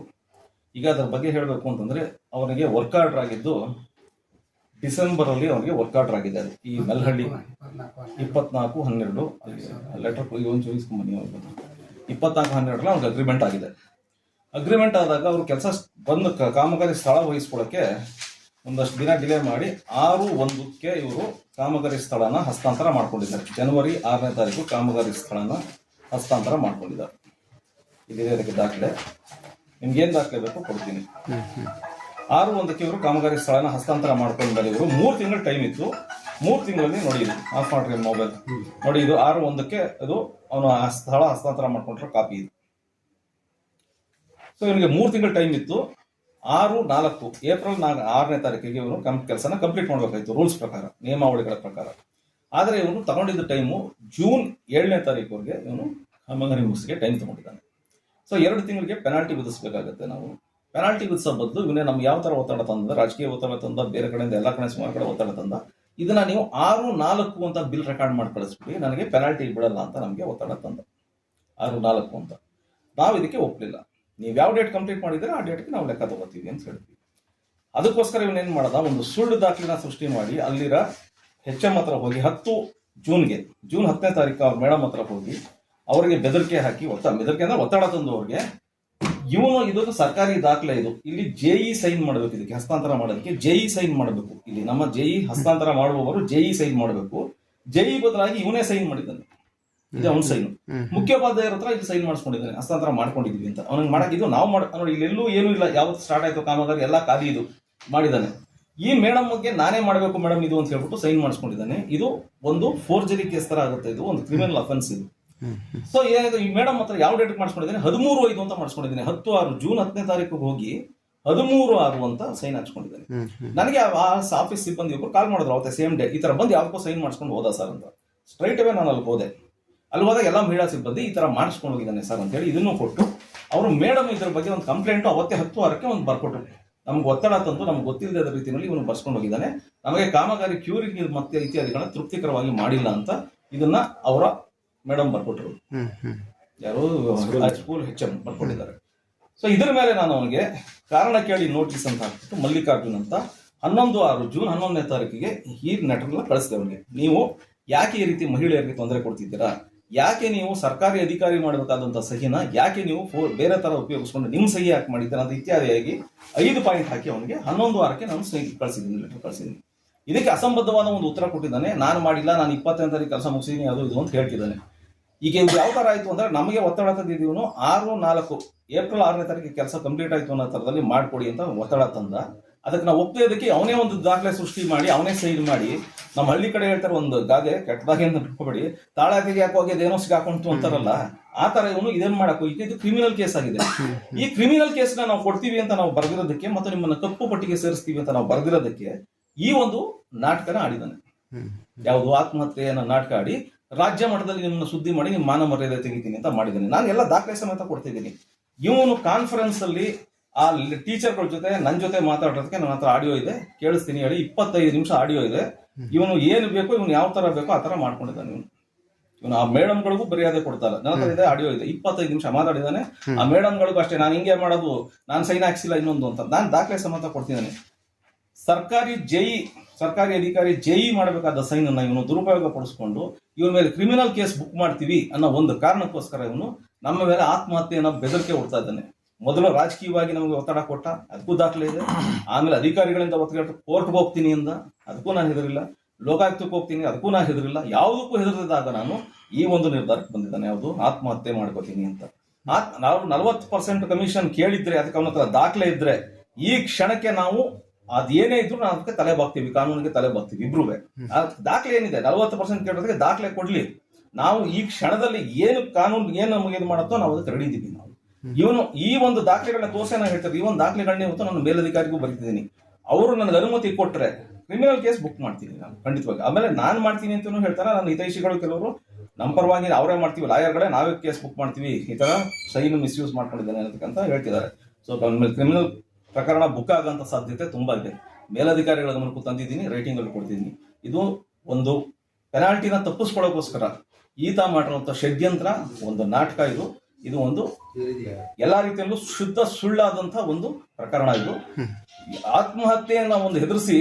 ಈಗ ಅದರ ಬಗ್ಗೆ ಹೇಳಬೇಕು ಅಂತಂದ್ರೆ ಅವನಿಗೆ ವರ್ಕ್ ಆರ್ಡರ್ ಆಗಿದ್ದು ಡಿಸೆಂಬರ್ ಅಲ್ಲಿ ಅವನಿಗೆ ವರ್ಕ್ ಆರ್ಡರ್ ಆಗಿದೆ ಅದು. ಈ ಮಲ್ಹಳ್ಳಿ ಇಪ್ಪತ್ನಾಲ್ಕು ಹನ್ನೆರಡು ಲೆಟರ್ ಒಂದು ಅವ್ರಿಗೆ ಇಪ್ಪತ್ನಾಲ್ಕು ಹನ್ನೆರಡರಲ್ಲಿ ಅವ್ನಿಗೆ ಅಗ್ರಿಮೆಂಟ್ ಆಗಿದೆ. ಅಗ್ರಿಮೆಂಟ್ ಆದಾಗ ಅವರು ಕೆಲಸ ಬಂದು ಕಾಮಗಾರಿ ಸ್ಥಳ ವಹಿಸ್ಕೊಳ್ಳೋಕ್ಕೆ ಒಂದಷ್ಟು ದಿನ ಡಿಲೇ ಮಾಡಿ ಆರು ಒಂದಕ್ಕೆ ಇವರು ಕಾಮಗಾರಿ ಸ್ಥಳನ ಹಸ್ತಾಂತರ ಮಾಡ್ಕೊಂಡಿದ್ದಾರೆ. ಜನವರಿ ಆರನೇ ತಾರೀಕು ಕಾಮಗಾರಿ ಸ್ಥಳನ ಹಸ್ತಾಂತರ ಮಾಡ್ಕೊಂಡಿದ್ದಾರೆ. ಇದೇ ಅದಕ್ಕೆ ದಾಖಲೆ. ನಿಮ್ಗೇನು ದಾಖಲೆ ಬೇಕು ಕೊಡ್ತೀನಿ. ಆರು ಒಂದಕ್ಕೆ ಇವರು ಕಾಮಗಾರಿ ಸ್ಥಳನ ಹಸ್ತಾಂತರ ಮಾಡ್ಕೊಂಡಿದ್ದಾರೆ ಇವರು. ಮೂರು ತಿಂಗಳು ಟೈಮ್ ಇತ್ತು. ಮೂರು ತಿಂಗಳಲ್ಲಿ ನೋಡಿ ಇದು ಆಫ್ ಮಾಡ್ರಿ ಮೊಬೈಲ್ ನೋಡಿ ಇದು ಆರು ಒಂದಕ್ಕೆ ಅದು ಅವನು ಆ ಸ್ಥಳ ಹಸ್ತಾಂತರ ಮಾಡ್ಕೊಂಡ್ರೆ ಕಾಪಿ ಇದು. ಸೊ ಇವನಿಗೆ ಮೂರು ತಿಂಗಳು ಟೈಮ್ ಇತ್ತು. ಆರು, ನಾಲ್ಕು, ಏಪ್ರಿಲ್ ನಾಲ್ಕು, ಆರನೇ ತಾರೀಕಿಗೆ ಇವನು ಕಂಪ್ ಕೆಲಸನ ಕಂಪ್ಲೀಟ್ ಮಾಡಬೇಕಾಯ್ತು ರೂಲ್ಸ್ ಪ್ರಕಾರ, ನಿಯಮಾವಳಿಗಳ ಪ್ರಕಾರ. ಆದರೆ ಇವನು ತಗೊಂಡಿದ್ದ ಟೈಮು ಜೂನ್ ಏಳನೇ ತಾರೀಕುವರೆಗೆ ಇವನು ಕಾಮಗಾರಿ ಮುಗಿಸಿಗೆ ಟೈಮ್ ತಗೊಂಡಿದ್ದಾನೆ. ಸೊ ಎರಡು ತಿಂಗಳಿಗೆ ಪೆನಾಲ್ಟಿ ವಿಧಿಸಬೇಕಾಗತ್ತೆ ನಾವು. ಪೆನಾಲ್ಟಿ ವಿಧಿಸೋ ಬದಲು ಇವನೇ ನಮ್ಗೆ ಯಾವ ಥರ ಒತ್ತಡ ತಂದ, ರಾಜಕೀಯ ಒತ್ತಡ ತಂದ, ಬೇರೆ ಕಡೆಯಿಂದ ಎಲ್ಲ ಕಡೆ ಸುಮಾರು ಕಡೆ ಒತ್ತಡ ತಂದ, ಇದನ್ನ ನೀವು ಆರು, ನಾಲ್ಕು ಅಂತ ಬಿಲ್ ರೆಕಾರ್ಡ್ ಮಾಡಿ ಕಳಿಸ್ಬಿಟ್ಟು ನನಗೆ ಪೆನಾಲ್ಟಿ ಬಿಡಲ್ಲ ಅಂತ ನಮಗೆ ಒತ್ತಡ ತಂದ. ಆರು, ನಾಲ್ಕು ಅಂತ. ನಾವು ಇದಕ್ಕೆ ಒಪ್ಪಲಿಲ್ಲ ನೀವು ಯಾವ ಡೇಟ್ ಕಂಪ್ಲೀಟ್ ಮಾಡಿದ್ರೆ ಆ ಡೇಟ್ಗೆ ನಾವು ಲೆಕ್ಕ ತಗೋತೀವಿ ಅಂತ ಹೇಳ್ತೀವಿ. ಅದಕ್ಕೋಸ್ಕರ ಇವನೇನು ಮಾಡದ? ಒಂದು ಸುಳ್ಳು ದಾಖಲೆನ ಸೃಷ್ಟಿ ಮಾಡಿ, ಅಲ್ಲಿರ ಹೆಚ್ ಎಂ ಹತ್ರ ಹೋಗಿ ಹತ್ತು ಜೂನ್ಗೆ, ಜೂನ್ ಹತ್ತನೇ ತಾರೀಕು ಅವ್ರ ಮೇಡಮ್ ಹತ್ರ ಹೋಗಿ ಅವರಿಗೆ ಬೆದರಿಕೆ ಹಾಕಿ ಒತ್ತ, ಬೆದರಿಕೆ ಅಂದ್ರೆ ಒತ್ತಡ ತಂದು ಅವ್ರಿಗೆ, ಇವನು ಇದೊಂದು ಸರ್ಕಾರಿ ದಾಖಲೆ ಇದು. ಇಲ್ಲಿ ಜೆಇ ಸೈನ್ ಮಾಡಬೇಕು ಇದಕ್ಕೆ, ಹಸ್ತಾಂತರ ಮಾಡೋದಕ್ಕೆ. ಜೆಇ ಸೈನ್ ಮಾಡಬೇಕು. ಇಲ್ಲಿ ನಮ್ಮ ಜೆಇ ಹಸ್ತಾಂತರ ಮಾಡುವವರು ಜೆಇ ಸೈನ್ ಮಾಡಬೇಕು. ಜೆಇ ಬದಲಾಗಿ ಇವನೇ ಸೈನ್ ಮಾಡಿದ್ದಾನೆ. ಇದು ಅವ್ನ್ ಸೈನ್ ಮುಖ್ಯೋಪಾಧ್ಯಾಯರ ಹತ್ರ ಇಲ್ಲಿ ಸೈನ್ ಮಾಡಿಸ್ಕೊಂಡಿದ್ದಾನೆ ಹಸ್ತಾಂತರ ಮಾಡ್ಕೊಂಡಿದ್ವಿ ಅಂತ. ಅವನಿಗೆ ಇದು ನಾವು ಮಾಡ ನೋಡಿ ಇಲ್ಲೆಲ್ಲೂ ಏನೂ ಇಲ್ಲ. ಯಾವತ್ತು ಸ್ಟಾರ್ಟ್ ಆಯ್ತು ಕಾಮಗಾರಿ ಎಲ್ಲ ಖಾಲಿ ಇದು ಮಾಡಿದ್ದಾನೆ. ಈ ಮೇಡಮ್ ಬಗ್ಗೆ ನಾನೇ ಮಾಡಬೇಕು ಮೇಡಮ್ ಇದು ಅಂತ ಹೇಳ್ಬಿಟ್ಟು ಸೈನ್ ಮಾಡಿಸ್ಕೊಂಡಿದ್ದಾನೆ. ಇದು ಒಂದು ಫೋರ್ಜರಿ ಕೇಸ್ ತರ ಆಗುತ್ತೆ ಇದು. ಒಂದು ಕ್ರಿಮಿನಲ್ ಅಫೆನ್ಸ್ ಇದು. ಸೊ ಏನಾಯ್ತು ಈ ಮೇಡಮ್ ಹತ್ರ ಯಾವ ಡೇಟ್ ಮಾಡಿಸ್ಕೊಂಡಿದ್ದೀನಿ? ಹದಿಮೂರು ಐದು ಅಂತ ಮಾಡಿಸ್ಕೊಂಡಿದ್ದೀನಿ. ಹತ್ತು ಆರು ಜೂನ್ ಹತ್ತನೇ ತಾರೀಕು ಹೋಗಿ ಹದಿಮೂರು ಆರು ಅಂತ ಸೈನ್ ಹಾಕ್ಸ್ಕೊಂಡಿದ್ದಾನೆ. ನನಗೆ ಆ ಆಫೀಸ್ ಸಿಬ್ಬಂದಿ ಒಬ್ಬರು ಕಾಲ್ ಮಾಡಿದ್ರು ಅವತ್ತೆ ಸೇಮ್ ಡೇ ಈ ತರ ಬಂದು ಯಾವ್ದಕ್ಕೂ ಸೈನ್ ಮಾಡಿಸ್ಕೊಂಡು ಹೋದ ಸರ್ ಅಂತ. ಸ್ಟ್ರೈಟ್ ಅವೇ ನಾನು ಅಲ್ಲಿ ಹೋದೆ. ಅಲ್ಲಿ ಹೋದಾಗ ಎಲ್ಲ ಮಹಿಳಾ ಸಿಬ್ಬಂದಿ ಈ ತರ ಮಾಡಿಸ್ಕೊಂಡು ಹೋಗಿದ್ದಾನೆ ಸರ್ ಅಂತ ಹೇಳಿ ಇದನ್ನು ಕೊಟ್ಟು ಅವರು ಮೇಡಮ್ ಇದ್ರ ಬಗ್ಗೆ ಒಂದು ಕಂಪ್ಲೇಂಟ್ ಅವತ್ತೇ ಹತ್ತು ವಾರಕ್ಕೆ ಒಂದು ಬರ್ಕೊಟ್ರು. ನಮ್ಗೆ ಒತ್ತಡ ತಂದು ನಮ್ಗೆ ಗೊತ್ತಿಲ್ಲದ ರೀತಿಯಲ್ಲಿ ಇವನು ಬರ್ಸ್ಕೊಂಡು ಹೋಗಿದ್ದಾನೆ. ನಮಗೆ ಕಾಮಗಾರಿ ಕ್ಯೂರಿಂಗ್ ಮತ್ತೆ ಇತ್ಯಾದಿಗಳನ್ನ ತೃಪ್ತಿಕರವಾಗಿ ಮಾಡಿಲ್ಲ ಅಂತ ಇದನ್ನ ಅವರ ಮೇಡಮ್ ಬರ್ಕೊಟ್ರು. ಯಾರು ಸ್ಕೂಲ್ ಹೆಚ್ ಎಂ ಬರ್ಕೊಂಡಿದ್ದಾರೆ. ಸೊ ಇದ್ರ ಮೇಲೆ ನಾನು ಅವನಿಗೆ ಕಾರಣ ಕೇಳಿ ನೋಟಿಸ್ ಅಂತ ಹಾಕ್ಬಿಟ್ಟು ಮಲ್ಲಿಕಾರ್ಜುನ್ ಅಂತ ಹನ್ನೊಂದು ಆರು ಜೂನ್ ಹನ್ನೊಂದನೇ ತಾರೀಕಿಗೆ ಈ ನೆಟರ್ನ ಕಳಿಸಿದೆ ಅವನಿಗೆ. ನೀವು ಯಾಕೆ ಈ ರೀತಿ ಮಹಿಳೆಯರಿಗೆ ತೊಂದರೆ ಕೊಡ್ತಿದ್ದೀರಾ? ಯಾಕೆ ನೀವು ಸರ್ಕಾರಿ ಅಧಿಕಾರಿ ಮಾಡಬೇಕಾದಂಥ ಸಹಿನ, ಯಾಕೆ ನೀವು ಬೇರೆ ತರ ಉಪಯೋಗಿಸ್ಕೊಂಡು ನಿಮ್ಮ ಸಹಿ ಯಾಕೆ ಮಾಡಿದ್ದೀರ ಅಂತ ಇತ್ಯಾದಿಯಾಗಿ ಐದು ಪಾಯಿಂಟ್ ಹಾಕಿ ಅವನಿಗೆ ಹನ್ನೊಂದು ವಾರಕ್ಕೆ ನಾನು ಸ್ನೇಹಿತ ಕಳಿಸಿದ್ದೀನಿ ಲೆಟರ್ ಕಳಿಸಿದ್ದೀನಿ. ಇದಕ್ಕೆ ಅಸಂಬದ್ಧವಾದ ಒಂದು ಉತ್ತರ ಕೊಟ್ಟಿದ್ದಾನೆ. ನಾನು ಮಾಡಿಲ್ಲ, ನಾನು ಇಪ್ಪತ್ತನೇ ತಾರೀಕು ಕೆಲಸ ಮುಗಿಸಿದ್ದೀನಿ ಅದು ಇದು ಅಂತ ಹೇಳ್ತಿದ್ದಾನೆ. ಈಗ ಇದು ಯಾವ ಥರ ಆಯಿತು ಅಂದ್ರೆ ನಮಗೆ ಒತ್ತಡ ತಂದಿದ್ದೀವನು, ಆರು ನಾಲ್ಕು, ಏಪ್ರಿಲ್ ಆರನೇ ತಾರೀಕು ಕೆಲಸ ಕಂಪ್ಲೀಟ್ ಆಯ್ತು ಅನ್ನೋ ಥರದಲ್ಲಿ ಮಾಡಿಕೊಡಿ ಅಂತ ಒತ್ತಡ ತಂದ. ಅದಕ್ಕೆ ನಾವು ಒಪ್ಪದಕ್ಕೆ ಅವನೇ ಒಂದು ದಾಖಲೆ ಸೃಷ್ಟಿ ಮಾಡಿ, ಅವನೇ ಸೈನ್ ಮಾಡಿ. ನಮ್ಮ ಹಳ್ಳಿ ಕಡೆ ಹೇಳ್ತಾರೆ ಒಂದು ಗಾದೆ, ಕೆಟ್ಟದಾಗಿ ಅಂತ ಬಿಟ್ಕೊಬೇಡಿ. ತಾಳಾಕೆಗೆ ತೆಗಿಯಾಕ ಹೋಗಿ ಅದೇನೋ ಸಿಗಾಕೊಂತು ಅಂತಾರಲ್ಲ, ಆ ತರ ಇವನು ಇದೇನ್ ಮಾಡಕ್ ಹೋಗಿ ಇದು ಕ್ರಿಮಿನಲ್ ಕೇಸ್ ಆಗಿದೆ. ಈ ಕ್ರಿಮಿನಲ್ ಕೇಸ್ನ ನಾವು ಕೊಡ್ತೀವಿ ಅಂತ ನಾವು ಬರ್ದಿರೋದಕ್ಕೆ ಮತ್ತು ನಿಮ್ಮನ್ನ ಕಪ್ಪು ಪಟ್ಟಿಗೆ ಸೇರಿಸ್ತೀವಿ ಅಂತ ನಾವು ಬರ್ದಿರೋದಕ್ಕೆ ಈ ಒಂದು ನಾಟಕನ ಆಡಿದಾನೆ ಯಾವುದು ಯಾವುದು ಆತ್ಮಹತ್ಯೆಯನ್ನ ನಾಟಕ ಆಡಿ ರಾಜ್ಯ ಮಟ್ಟದಲ್ಲಿ ನಿಮ್ಮನ್ನ ಸುದ್ದಿ ಮಾಡಿ, ನಿಮ್ಮ ಮಾನ ಮರ್ಯಾದೆ ತೆಗಿತೀನಿ ಅಂತ ಮಾಡಿದ್ದೀನಿ. ನಾನು ಎಲ್ಲ ದಾಖಲೆ ಸಮೇತ ಕೊಡ್ತಿದ್ದೀನಿ. ಇವನು ಕಾನ್ಫರೆನ್ಸ್ ಅಲ್ಲಿ ಆ ಟೀಚರ್ಗಳ ಜೊತೆ ನನ್ನ ಜೊತೆ ಮಾತಾಡೋದಕ್ಕೆ ನನ್ನ ಹತ್ರ ಆಡಿಯೋ ಇದೆ. ಕೇಳಿಸ್ತೀನಿ ಹೇಳಿ. ಇಪ್ಪತ್ತೈದು ನಿಮಿಷ ಆಡಿಯೋ ಇದೆ. ಇವನು ಏನು ಬೇಕೋ ಇವನು ಯಾವ ತರ ಬೇಕೋ ಆ ತರ ಮಾಡ್ಕೊಂಡಿದ್ದಾನೆ ಇವನು. ಇವನು ಆ ಮೇಡಮ್ಗಳಿಗೂ ಮರ್ಯಾದೆ ಕೊಡ್ತಾರೆ. ನನ್ನ ಹತ್ರ ಇದೆ ಆಡಿಯೋ ಇದೆ. ಇಪ್ಪತ್ತೈದು ನಿಮಿಷ ಮಾತಾಡಿದಾನೆ ಆ ಮೇಡಮ್ಗಳಿಗೂ ಅಷ್ಟೇ ನಾನು ಹಿಂಗೆ ಮಾಡೋದು ನಾನು ಸೈನ್ ಹಾಕ್ಸಿಲ್ಲ ಇನ್ನೊಂದು ಅಂತ. ನಾನು ದಾಖಲೆ ಸಮೇತ ಕೊಡ್ತಿದ್ದಾನೆ. ಸರ್ಕಾರಿ ಜೈ ಸರ್ಕಾರಿ ಅಧಿಕಾರಿ ಜೈ ಮಾಡಬೇಕಾದ ಸೈನ್ ಅನ್ನ ಇವನು ದುರುಪಯೋಗ ಪಡಿಸ್ಕೊಂಡು ಇವನ ಮೇಲೆ ಕ್ರಿಮಿನಲ್ ಕೇಸ್ ಬುಕ್ ಮಾಡ್ತೀವಿ ಅನ್ನೋ ಒಂದು ಕಾರಣಕ್ಕೋಸ್ಕರ ಇವನು ನಮ್ಮ ಮೇಲೆ ಆತ್ಮಹತ್ಯೆಯನ್ನ ಬೆದರಿಕೆ ಹೊಡ್ತಾ ಇದ್ದಾನೆ. ಮೊದಲು ರಾಜಕೀಯವಾಗಿ ನಮಗೆ ಒತ್ತಡ ಕೊಟ್ಟ, ಅದಕ್ಕೂ ದಾಖಲೆ ಇದೆ. ಆಮೇಲೆ ಅಧಿಕಾರಿಗಳಿಂದ ಒತ್ತಡ ಕೋರ್ಟ್ಗೆ ಹೋಗ್ತೀನಿ ಅಂದ, ಅದಕ್ಕೂ ನಾನು ಹೆದರಿಲ್ಲ. ಲೋಕಾಯುಕ್ತಕ್ಕೆ ಹೋಗ್ತೀನಿ, ಅದಕ್ಕೂ ನಾನು ಹೆದರಿಲ್ಲ. ಯಾವುದಕ್ಕೂ ಹೆದರಿದಾಗ ನಾನು ಈ ಒಂದು ನಿರ್ಧಾರಕ್ಕೆ ಬಂದಿದ್ದಾನೆ. ಯಾವುದು? ಆತ್ಮಹತ್ಯೆ ಮಾಡ್ಕೋತೀನಿ ಅಂತ. ಆತ್- ನಾವು ನಲವತ್ತು ಪರ್ಸೆಂಟ್ ಕಮಿಷನ್ ಕೇಳಿದ್ರೆ, ಅದಕ್ಕೆ ಅವನ ಹತ್ರ ದಾಖಲೆ ಇದ್ರೆ, ಈ ಕ್ಷಣಕ್ಕೆ ನಾವು ಅದೇನೇ ಇದ್ರು ನಾವು ಅದಕ್ಕೆ ತಲೆ ಬಾಗ್ತೀವಿ ಕಾನೂನಿಗೆ ತಲೆ ಬಾಗ್ತೀವಿ ಇಬ್ರು ದಾಖಲೆ ಏನಿದೆ? ನಲವತ್ತು ಪರ್ಸೆಂಟ್ ಕೇಳೋದಕ್ಕೆ ದಾಖಲೆ ಕೊಡ್ಲಿ. ನಾವು ಈ ಕ್ಷಣದಲ್ಲಿ ಏನು ಕಾನೂನು, ಏನು ನಮಗೆ ಇದು ಮಾಡುತ್ತೋ, ನಾವು ಅದಕ್ಕೆ ರೆಡಿ ಇದ್ದೀವಿ ನಾವು. ಇವನು ಈ ಒಂದು ದಾಖಲೆಗಳನ್ನ ತೋರಿಸಿ ನಾನು ಹೇಳ್ತಾರೆ. ಈ ಒಂದು ದಾಖಲೆಗಳನ್ನ ಇವತ್ತು ನಾನು ಮೇಲಧಿಕಾರಿಗೂ ಬರ್ತಿದ್ದೀನಿ. ಅವರು ನನಗೆ ಅನುಮತಿ ಕೊಟ್ಟರೆ ಕ್ರಿಮಿನಲ್ ಕೇಸ್ ಬುಕ್ ಮಾಡ್ತೀನಿ ನಾನು, ಖಂಡಿತವಾಗಿ. ಆಮೇಲೆ ನಾನು ಮಾಡ್ತೀನಿ ಅಂತಲೂ ಹೇಳ್ತಾರೆ ನನ್ನ ಹಿತೈಷಿಗಳು ಕೆಲವರು. ನಮ್ಮ ಪರವಾಗಿ ಅವರೇ ಮಾಡ್ತೀವಿ. ಲಾಯರ್ಗಳೇ ನಾವೇ ಕೇಸ್ ಬುಕ್ ಮಾಡ್ತೀವಿ. ಈ ಥರ ಸೈನ್ ಮಿಸ್ಯೂಸ್ ಮಾಡ್ಕೊಂಡಿದ್ದಾನೆ ಅನ್ನೋದಕ್ಕಂತ ಹೇಳ್ತಿದ್ದಾರೆ. ಸೊ ಕ್ರಿಮಿನಲ್ ಪ್ರಕರಣ ಬುಕ್ ಆಗೋಂಥ ಸಾಧ್ಯತೆ ತುಂಬಾ ಇದೆ. ಮೇಲಧಿಕಾರಿಗಳ ಗಮನಕ್ಕೂ ತಂದಿದ್ದೀನಿ ರೈಟಿಂಗ್ ಅಲ್ಲಿ ಕೊಡ್ತಿದ್ದೀನಿ. ಇದು ಒಂದು ಪೆನಾಲ್ಟಿನ ತಪ್ಪಿಸ್ಕೊಳ್ಳೋಕೋಸ್ಕರ ಈತ ಮಾಡಿರುವಂತ ಷಡ್ಯಂತ್ರ, ಒಂದು ನಾಟಕ ಇದು. ಇದು ಒಂದು ಎಲ್ಲಾ ರೀತಿಯಲ್ಲೂ ಶುದ್ಧ ಸುಳ್ಳಾದಂತಹ ಒಂದು ಪ್ರಕರಣ ಇದು. ಆತ್ಮಹತ್ಯೆಯನ್ನ ಒಂದು ಹೆದರಿಸಿ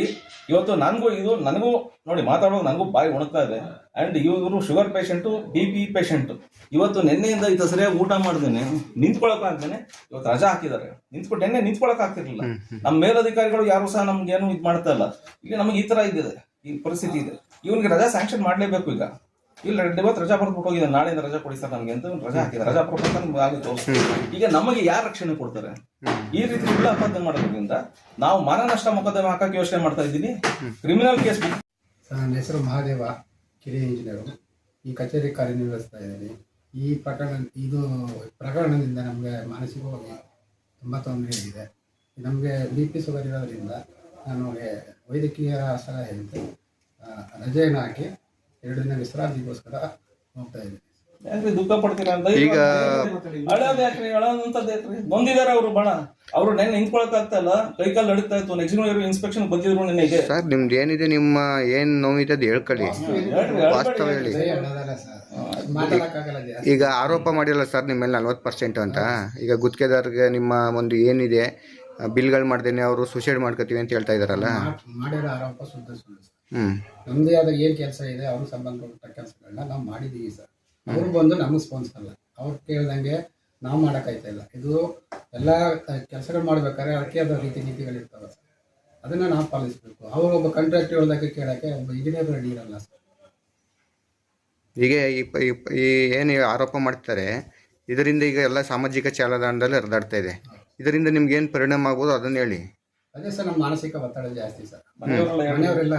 ಇವತ್ತು ನನಗೂ ಇದು ನನಗೂ ನೋಡಿ ಮಾತಾಡೋದು ನನಗೂ ಬಾಯಿ ಒಣಗ್ತಾ ಇದೆ. ಅಂಡ್ ಇವರು sugar patient B P patient. ಇವತ್ತು ನಿನ್ನೆಯಿಂದ ಇದು ಸರಿಯಾಗಿ ಊಟ ಮಾಡಿದೇನೆ ನಿಂತ್ಕೊಳಕ್ ಆಗ್ದೇನೆ ಇವತ್ತು ರಜಾ ಹಾಕಿದ್ದಾರೆ. ನಿಂತ್ಕೊಂಡು ನಿನ್ನೆ ನಿಂತ್ಕೊಳಕ್ ಆಗ್ತಿರ್ಲಿಲ್ಲ. ನಮ್ಮ ಮೇಲಧಿಕಾರಿಗಳು ಯಾರು ಸಹ ನಮ್ಗೆ ಏನು ಇದು ಮಾಡ್ತಾ ಇಲ್ಲ. ಈಗ ನಮಗೆ ಈ ತರ ಇದೆ ಈ ಪರಿಸ್ಥಿತಿ ಇದೆ. ಇವನಿಗೆ ರಜಾ ಸ್ಯಾಂಕ್ಷನ್ ಮಾಡ್ಲೇಬೇಕು ಈಗ. ಇಲ್ಲ ಇವತ್ತು ರಜಾ ಬರ್ಬಿಟ್ಟು ಹೋಗಿದೆ ನಾಳೆಯಿಂದ ರಜಾ ಕೊಡಿ ಸರ್ ನಮಗೆ ಅಂತ ರಜಾ ಹಾಕಿದ್ದಾರೆ. ರಜಾ ಪ್ರಪಂಚ ನಮ್ಗೆ ಆಗಿ ತೋರಿಸ್ತಾರೆ. ಈಗ ನಮಗೆ ಯಾರು ರಕ್ಷಣೆ ಕೊಡ್ತಾರೆ? ಈ ರೀತಿ ಸುಳ್ಳು ಅಪರಾಧ ಮಾಡೋದ್ರಿಂದ ನಾವು ಮಾನನಷ್ಟ ಮೊಕದ್ದಮೆ ಹಾಕಕ್ಕೆ ಯೋಚನೆ ಮಾಡ್ತಾ ಇದ್ದೀನಿ. ಕ್ರಿಮಿನಲ್ ಕೇಸ್ ಸರ್ ನನ್ನ ಹೆಸರು ಮಹಾದೇವ ಕಿರಿಯ ಇಂಜಿನಿಯರು. ಈ ಕಚೇರಿ ಕಾರ್ಯನಿರ್ವಹಿಸ್ತಾ ಇದ್ದೀನಿ. ಈ ಪ್ರಕರಣ ಇದು ಪ್ರಕರಣದಿಂದ ನಮಗೆ ಮಾನಸಿಕವಾಗಿ ತುಂಬ ತೊಂದರೆ ಇದೆ ನಮಗೆ ಬಿ ಪಿ ಶುಗರ್ ಇರೋದ್ರಿಂದ ನನಗೆ ವೈದ್ಯಕೀಯ ಸಲಹೆಯಂತೆ ರಜೆಯನ್ನು ಹಾಕಿ ಎರಡು ದಿನ ವಿಶ್ರಾಂತಿಗೋಸ್ಕರ ಹೋಗ್ತಾ ಇದ್ದೀನಿ ಯಾಕ್ರಿ ದುಃಖ ಪಡ್ತೀರಾ? ಅಂತ ಈಗ- ಅಳೋದ್ ಯಾಕ್ರಿ? ಅಳೋದಂತದ್ ಯಾಕ್ರಿ? ನೊಂದಿದಾರ ಅವರು ಬಹಳ. ಅವರು ನೆನ್ನೆ ನಿಂತ್ಕೊಳಕ್ ಆಗ್ತಾ ಇಲ್ಲ ಕೈಕಾಲು ನಡೀತಾ ಇತ್ತು. ನೆಕ್ಸ್ಟ್ ಇನ್ಸ್ಪೆಕ್ಷನ್ ಬಂದಿದ್ರು ನಿನ್ನೆಗೆ ಸರ್ ನಿಮ್ದು ಏನಿದೆ? ನಿಮ್ಮ ಏನು ನೋವಿದೆ ಅದು ಹೇಳ್ಕೊಳ್ಳಿ. ವಾಸ್ತವ ಹೇಳಿ. ಜಾಸ್ತಿ. ಈಗ ಆರೋಪ ಮಾಡಿಲ್ಲ ಸರ್ ನಿಮ್ಮ ಮೇಲೆ ನಲ್ವತ್ತು ಪರ್ಸೆಂಟ್ ಅಂತ. ಈಗ ಗುತ್ತಿಗೆದಾರ್ಗೆ ನಿಮ್ಮ ಒಂದು ಏನಿದೆ ಬಿಲ್ಗಳು ಮಾಡ್ದೇನೆ ಅವರು ಸುಸೈಡ್ ಮಾಡ್ಕೋತೀವಿ ಅಂತ ಹೇಳ್ತಾ ಇದಾರಲ್ಲ ಮಾಡ್- ಮಾಡಿರೋ ಆರೋಪ ಸುದ್ದ ಸುಳ್ಳು ನಮ್ದೇ ಆದ ಏನು ಕೆಲಸ ಇದೆ ಅವ್ರ ಸಂಬಂಧಪಟ್ಟ ಕೆಲಸಗಳನ್ನ ನಾವು ಮಾಡಿದ್ದೀವಿ ಸರ್. ಅವ್ರು ಬಂದು ನಮಗೆ ಅಲ್ಲ. ಅವ್ರು ಕೇಳ್ದಂಗೆ ನಾವು ಮಾಡೋಕ್ಕಾಯ್ತಾ ಇಲ್ಲ. ಇದು ಎಲ್ಲ ಕೆಲಸಗಳು ಮಾಡ್ಬೇಕಾದ್ರೆ ಅದಕ್ಕೆ ಆದ ರೀತಿ ನೀತಿಗಳಿರ್ತಾವೆ ಸರ್. ಅದನ್ನು ನಾವು ಪಾಲಿಸಬೇಕು. ಅವರು ಒಬ್ಬ ಕಾಂಟ್ರಾಕ್ಟ್ ಹೇಳ್ದಕ್ಕೆ ಕೇಳೋಕ್ಕೆ ಒಬ್ಬ ಇಂಜಿನಿಯರ್ ರೆಡಿ ಇರಲ್ಲ ಸರ್. ಈಗ ಈ ಏನು ಆರೋಪ ಮಾಡ್ತಾರೆ ಇದರಿಂದ ಈಗ ಎಲ್ಲ ಸಾಮಾಜಿಕ ಜಾಲತಾಣದಲ್ಲಿ ಹರಿದಾಡ್ತಾ ಇದೆ. ಇದರಿಂದ ನಿಮ್ಗೆ ಏನು ಪರಿಣಾಮ ಆಗ್ಬೋದು ಅದನ್ನ ಹೇಳಿ. ಅದೇ ಸರ್ ನಮ್ಮ ಮಾನಸಿಕ ಒತ್ತಡ ಜಾಸ್ತಿ ಸರ್. ಮನೆಯವರೆಲ್ಲ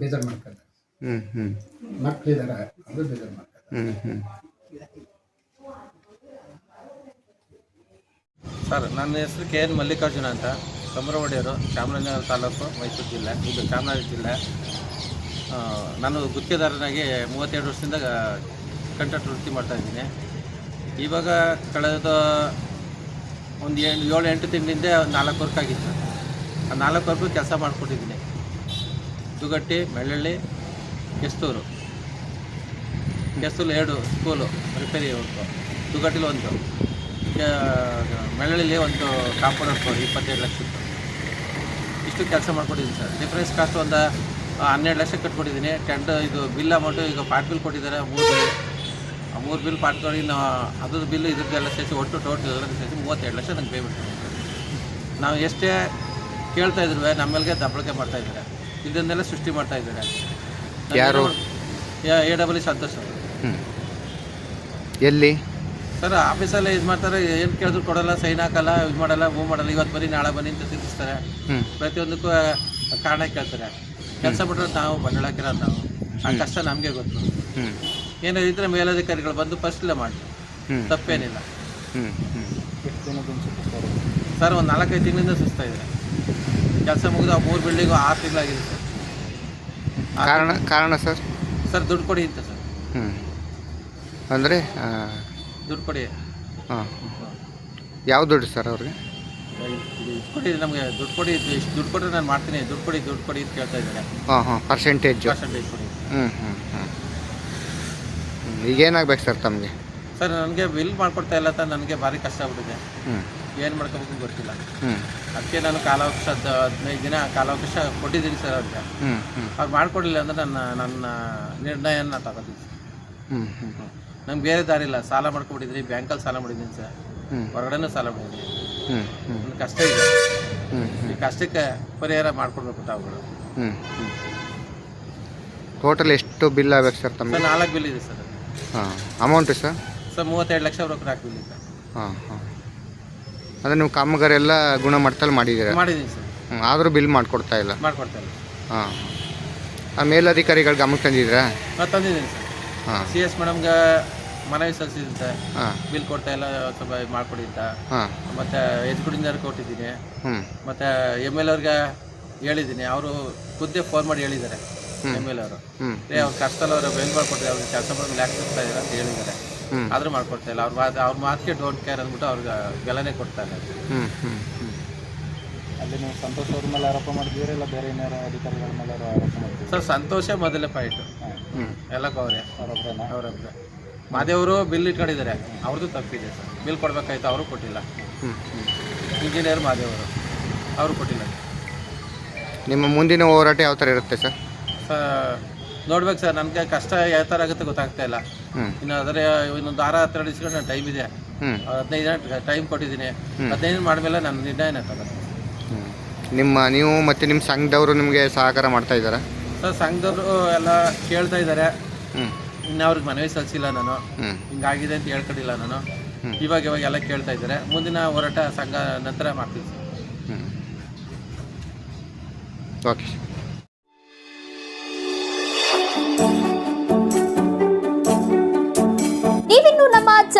ಬೇಜಾರು ಮಾಡ್ಕೊತಾರೆ ಹ್ಞೂ ಹ್ಞೂ ಮಕ್ಕಳಿದ್ದಾರೆ ಅದು ಬೇಜಾರು ಹ್ಞೂ ಹ್ಞೂ ಸರ್ ನನ್ನ ಹೆಸರು ಕೆ ಎನ್ ಮಲ್ಲಿಕಾರ್ಜುನ ಅಂತ. ಕಮರವಡಿಯರು ಚಾಮರಾಜನಗರ ತಾಲೂಕು ಮೈಸೂರು ಜಿಲ್ಲೆ ಇದು ಚಾಮರಾಜ ಜಿಲ್ಲೆ. ಆ, ನಾನು ಗುತ್ತಿಗೆದಾರನಾಗಿ ಮೂವತ್ತೆರಡು ವರ್ಷದಿಂದ ಕಂಟ್ರಾಕ್ಟ್ ವೃತ್ತಿ ಮಾಡ್ತಾ ಇದ್ದೀನಿ. ಇವಾಗ ಕಳೆದ ಒಂದು ಏಳು ಏಳು ಎಂಟು ತಿಂಗಳಿಂದ ನಾಲ್ಕು ವರ್ಕ್ ಆಗಿತ್ತು. ನಾಲ್ಕು ಕೆಲಸ ಮಾಡಿಕೊಟ್ಟಿದ್ದೀನಿ. ತುಗಟ್ಟಿ ಬೆಳ್ಳಳ್ಳಿ ಕೆಸ್ತೂರು. ಕೆಸ್ತೂರು ಎರಡು ಸ್ಕೂಲು ರಿಪೇರಿ ವರ್ಕು ತುಗಟ್ಟಿಲಿ ಒಂದು. ಬೆಳ್ಳಳ್ಳಿ ಒಂದು ಕಾಂಪೌಂಡ್ ವರ್ಕ್ ಇಪ್ಪತ್ತೈದು ಲಕ್ಷದ್ದು ಇಷ್ಟು ಕೆಲಸ ಮಾಡಿಕೊಟ್ಟಿದ್ದೀನಿ ಸರ್. ಡಿಫ್ರೆನ್ಸ್ ಕಾಸ್ಟ್ ಒಂದು ಹನ್ನೆರಡು ಲಕ್ಷ ಕಟ್ಕೊಟ್ಟಿದ್ದೀನಿ ಟೆಂಟ್ ಇದು ಬಿಲ್ ಅಮೌಂಟು ಈಗ ಪಾರ್ಟ್ ಬಿಲ್ ಕೊಟ್ಟಿದ್ದಾರೆ, ಮೂರು ಬಿಲ್ ಆ ಮೂರು ಬಿಲ್ ಪಾಟ್ಕೊಂಡು ಇನ್ನು, ಅದ್ರದ್ದು ಬಿಲ್ ಇದ್ರದ್ದೆಲ್ಲ ಸೇರಿಸಿ ಒಟ್ಟು ಟೋಟಲ್ ಎಲ್ಲ ಸೇರಿಸಿ ಮೂವತ್ತೆರಡು ಲಕ್ಷ ನಂಗೆ ಪೇಮೆಂಟ್ ನಾವು ಎಷ್ಟೇ ಕೇಳ್ತಾ ಇದ್ರು ನಮ್ಮಲ್ಲಿಗೆ ದಬ್ಬಳಿಕೆ ಮಾಡ್ತಾ ಇದ್ದಾರೆ. ಇದನ್ನೆಲ್ಲ ಸೃಷ್ಟಿ ಮಾಡ್ತಾ ಇದ್ದಾರೆ. ಯಾರು? ಎ ಡಬಲ್ ಇ ಸಂತೋಷ್ ಅವರು. ಎಲ್ಲಿ? ಸರ್ ಆಫೀಸಲ್ಲೇ ಇದು ಮಾಡ್ತಾರೆ ಏನು ಕೇಳಿದ್ರು ಕೊಡಲ್ಲ ಸೈನ್ ಹಾಕಲ್ಲ ಇದು ಮಾಡಲ್ಲ ಮೂವ್ ಮಾಡಲ್ಲ ಇವತ್ತು ಬನ್ನಿ ನಾಳೆ ಬನ್ನಿ ಅಂತ ತಿಳಿಸ್ತಾರೆ. ಪ್ರತಿಯೊಂದಕ್ಕೂ ಕಾರಣ ಕೇಳ್ತಾರೆ. ಕೆಲಸ ಬಿಟ್ಟರೆ ನಾವು ಬಂಡವಾಳ ಹಾಕಿರೋದು ನಾವು. ಆ ಕಷ್ಟ ನಮಗೆ ಗೊತ್ತು. ಏನೋ ಏನಾದ್ರು ಇದ್ರೆ ಮೇಲಧಿಕಾರಿಗಳು ಬಂದು ಫಸ್ಟ್ಲೇ ಮಾಡಿ. ತಪ್ಪೇನಿಲ್ಲ. ಸರ್ ಒಂದು ನಾಲ್ಕೈದು ತಿಂಗಳಿಂದ ಸುಸ್ತಾ ಇದೆ ಕೆಲಸ ಮುಗಿದು ಆ ಮೂರು ಬಿಲ್ಡಿಂಗು ಆರು ತಿಂಗಳಾಗಿದೆ ಸರ್. ಕಾರಣ ಕಾರಣ ಸರ್? ಸರ್ ದುಡ್ಡು ಕೊಡಿ ಅಂತ ಸರ್. ಹ್ಞೂ ಅಂದರೆ ದುಡ್ಡು ಕೊಡಿ. ಹಾಂ. ಯಾವ ದುಡ್ಡು ಸರ್ ಅವ್ರಿಗೆ? ದುಡ್ಡು ಕೊಡಿ ನಮಗೆ ದುಡ್ಡು ಕೊಡಿ ಇಷ್ಟು ದುಡ್ಡು ಕೊಟ್ಟರೆ ನಾನು ಮಾಡ್ತೀನಿ. ದುಡ್ಡು ಕೊಡಿ ದುಡ್ಡು ಕೊಡಿ ಅಂತ ಕೇಳ್ತಾ ಇದ್ದಾರೆ. ಹಾಂ ಹಾಂ ಪರ್ಸೆಂಟೇಜ್ ಪರ್ಸೆಂಟೇಜ್ ಕೊಡಿ. ಹ್ಞೂ ಹ್ಞೂ ಹ್ಞೂ ಈಗೇನಾಗ್ಬೇಕು ಸರ್ ತಮಗೆ? ಸರ್ ನನಗೆ ಬಿಲ್ ಮಾಡ್ಕೊಡ್ತಾ ಇಲ್ಲ ಸರ್ ನನಗೆ ಭಾರಿ ಕಷ್ಟ ಆಗ್ಬಿಟ್ಟಿದೆ. ಹ್ಞೂ ಏನು ಮಾಡ್ಕೋಬೇಕು ಗೊತ್ತಿಲ್ಲ. ಹ್ಞೂ ಅದಕ್ಕೆ ನಾನು ಕಾಲಾವಕಾಶ ಹದ್- ಹದಿನೈದು ದಿನ ಕಾಲಾವಕಾಶ ಕೊಟ್ಟಿದ್ದೀನಿ ಸರ್ ಅವ್ರಿಗೆ. ಅವ್ರು ಮಾಡ್ಕೊಡ್ಲಿಲ್ಲ ಅಂದ್ರೆ ನನ್ನ ನನ್ನ ನಿರ್ಣಯನ ತಗೋತೀನಿ ಹ್ಞೂ ನಂಗೆ ಬೇರೆ ದಾರಿ ಇಲ್ಲ. ಸಾಲ ಮಾಡ್ಕೊಬಿಟ್ಟಿದ್ರಿ ಬ್ಯಾಂಕಲ್ಲಿ ಸಾಲ ಮಾಡಿದ್ದೀನಿ ಸರ್. ಹೊರಗಡೆನೂ ಸಾಲ ಮಾಡಿದ್ದೀನಿ. ನನ್ನ ಕಷ್ಟ ಇದೆ. ಈ ಕಷ್ಟಕ್ಕೆ ಪರಿಹಾರ ಮಾಡ್ಕೊಡ್ಬೇಕು ತಾವುಗಳು. ಟೋಟಲ್ ಎಷ್ಟು ಬಿಲ್ ಆಗ್ಬೇಕು ಸರ್ ತಮ್ಮ ನಾಲ್ಕು ಬಿಲ್ ಇದೆ ಸರ್. ಹಾಂ. Amount sir? ಸರ್ ಮೂವತ್ತೆರಡು ಲಕ್ಷ ರೊಕ್ಕ ಹಾಕ್ಬಿಲ್ಲ ಸರ್ ಹಾಂ ಹಾಂ. ಅಂದರೆ ನೀವು ಕಾಮಗಾರಿ ಎಲ್ಲ ಗುಣಮಟ್ಟದಲ್ಲಿ ಮಾಡಿದ್ದೀರಾ? ಮಾಡಿದ್ದೀನಿ ಸರ್. ಹ್ಞೂ ಆದರೂ ಬಿಲ್ ಮಾಡಿಕೊಡ್ತಾ ಇಲ್ಲ? ಮಾಡ್ಕೊಡ್ತಾ ಇಲ್ಲ. ಹಾಂ. ಆ ಮೇಲಧಿಕಾರಿಗಳು ಗಮನಕ್ಕೆ ತಂದಿದ್ದೀರಾ ನಾನು ತಂದಿದ್ದೀನಿ ಸರ್. ಹಾಂ. ಸಿ ಎಸ್ ಮೇಡಮ್ಗೆ ಮನವಿ ಸಲ್ಲಿಸಿದಂತೆ ಸರ್ ಹಾಂ. ಬಿಲ್ ಕೊಡ್ತಾ ಇಲ್ಲ ಸ್ವಲ್ಪ ಮಾಡಿಕೊಡಿ ಅಂತ ಹಾಂ. ಮತ್ತು ಎಜುಕೇಟಿಂಗ್ ಕೊಟ್ಟಿದ್ದೀನಿ. ಹ್ಞೂ ಮತ್ತು ಎಂ ಎಲ್ ಅವ್ರಿಗೆ ಹೇಳಿದ್ದೀನಿ. ಅವರು ಖುದ್ದೇ ಫೋನ್ ಮಾಡಿ ಹೇಳಿದ್ದಾರೆ. ಎಂ ಎಲ್ ಅವರು. ಹ್ಞೂ ಏ ಅವ್ರು ಕಷ್ಟದಲ್ಲಿ ಅವರು ಬೆಂಗ್ ಕೊಟ್ಟಿದ್ದಾರೆ. ಅವ್ರಿಗೆ ಕೆಲಸ ಮಾಡಿ ಲ್ಯಾಕ್ಸಿಸ್ತಾ ಇದ್ದಾರೆ ಅಂತ ಹೇಳಿದ್ದಾರೆ. ಆದರೂ ಮಾಡ್ಕೊಡ್ತಾ ಇಲ್ಲ. ಅವ್ರ ಮಾತು ಅವ್ರ ಮಾತಿಗೆ ಡೋಂಟ್ ಕೇರ್ ಅಂದ್ಬಿಟ್ಟು ಅವ್ರಿಗೆ ಬೆಲೆನೇ ಕೊಡ್ತಾ ಇಲ್ಲ. ಹ್ಞೂ ಹ್ಞೂ ಅಲ್ಲಿ ನೀವು ಸಂತೋಷ್ ಅವ್ರ ಮೇಲೆ ಆರೋಪ ಮಾಡಿದ್ದೀರಾ ಇಲ್ಲ ಬೇರೆ ಏನಾರು ಅಧಿಕಾರಿಗಳ ಮೇಲೆ ಆರೋಪ ಮಾಡಿದ್ದೀರಾ? ಸರ್ ಸಂತೋಷ ಮೊದಲೇ ಪಾಯಿಂಟು ಎಲ್ಲ ಅವರೇ ಅವರೊಬ್ಬರೇ ಮಾದೇವರು ಬಿಲ್ ಇಟ್ಕೊಂಡಿದ್ದಾರೆ. ಅವ್ರದ್ದು ತಪ್ಪಿದೆ ಸರ್. ಬಿಲ್ ಕೊಡ್ಬೇಕಾಯ್ತು ಅವರು ಕೊಟ್ಟಿಲ್ಲ. ಹ್ಞೂ ಇಂಜಿನಿಯರ್ ಮಾದೇವರು. ಅವರು ಕೊಟ್ಟಿಲ್ಲ. ನಿಮ್ಮ ಮುಂದಿನ ಹೋರಾಟ ಯಾವ ಥರ ಇರುತ್ತೆ ಸರ್? ಸರ್ ನೋಡ್ಬೇಕು ಸರ್. ನಮಗೆ ಕಷ್ಟ ಯಾವ ಥರ ಆಗುತ್ತೆ ಗೊತ್ತಾಗ್ತಾ ಇಲ್ಲ. ಇನ್ನು ಆದರೆ ಇನ್ನೊಂದು ವಾರ ಇಸ್ಕೊಂಡು ದಿವಸಗಳು ಟೈಮ್ ಇದೆ. ಹದಿನೈದು ದಿನ ಟೈಮ್ ಕೊಟ್ಟಿದ್ದೀನಿ. ಹದಿನೈದು ದಿನ ಮಾಡಿದ್ಮೇಲೆ ನನ್ನ ನಿರ್ಣಯ ತಗೋತೀನಿ ನಿಮ್ಮ ನೀವು ಮತ್ತು ನಿಮ್ಮ ಸಂಘದವರು ನಿಮಗೆ ಸಹಕಾರ ಮಾಡ್ತಾ ಇದ್ದಾರೆ? ಸರ್ ಸಂಘದವರು ಎಲ್ಲ ಕೇಳ್ತಾ ಇದ್ದಾರೆ. ಇನ್ನು ಅವ್ರಿಗೆ ಮನವಿ ಸಲ್ಲಿಸಿಲ್ಲ ನಾನು. ಹಿಂಗಾಗಿದೆ ಅಂತ ಹೇಳ್ಕೊಡಿಲ್ಲ ನಾನು. ಇವಾಗ ಇವಾಗ ಎಲ್ಲ ಕೇಳ್ತಾ ಇದ್ದಾರೆ. ಮುಂದಿನ ಹೋರಾಟ ಸಂಘ ನಂತರ ಮಾಡ್ತೀವಿ ಸರ್. ಹ್ಞೂ ಓಕೆ.